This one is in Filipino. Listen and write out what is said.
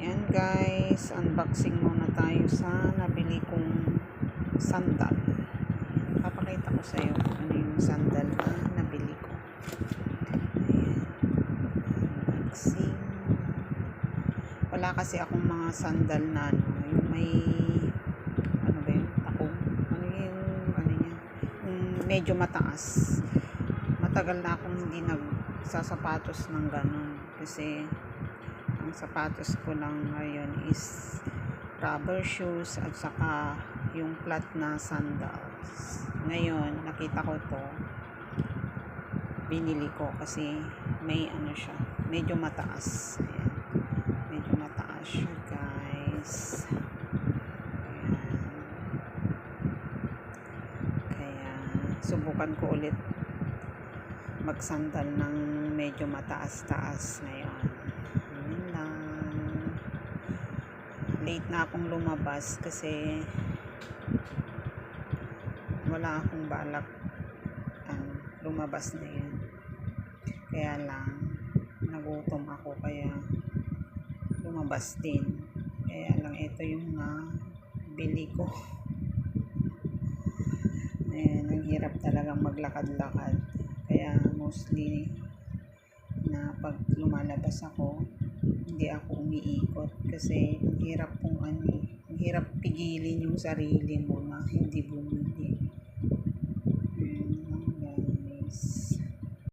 Ayan guys, unboxing muna tayo sa nabili kong sandal. Papakita ko sa iyo ano yung sandal na nabili ko. Ayan. Unboxing. Wala kasi akong mga sandal na ano, yung may ano ba yun, takong. Ano yung ano niya, yung medyo mataas. Matagal na akong hindi nagsasapatos ng ganun kasi sapatos ko lang ngayon is rubber shoes at saka yung flat na sandals. Ngayon, nakita ko to binili ko kasi may ano siya, medyo mataas. Ayan. Medyo mataas siya, guys. Ayan. Kaya, subukan ko ulit magsandal ng medyo mataas-taas ngayon. Yun lang. Late na akong lumabas kasi wala akong balak ano, lumabas na yun. Kaya lang, nagutom ako kaya lumabas din. Kaya lang ito yung na bili ko. Ayan, ang hirap talagang maglakad-lakad. Kaya mostly na pag lumalabas ako, hindi ako umiikot kasi ang hirap pong ano, ang hirap pigilin yung sarili mo na hindi bumili.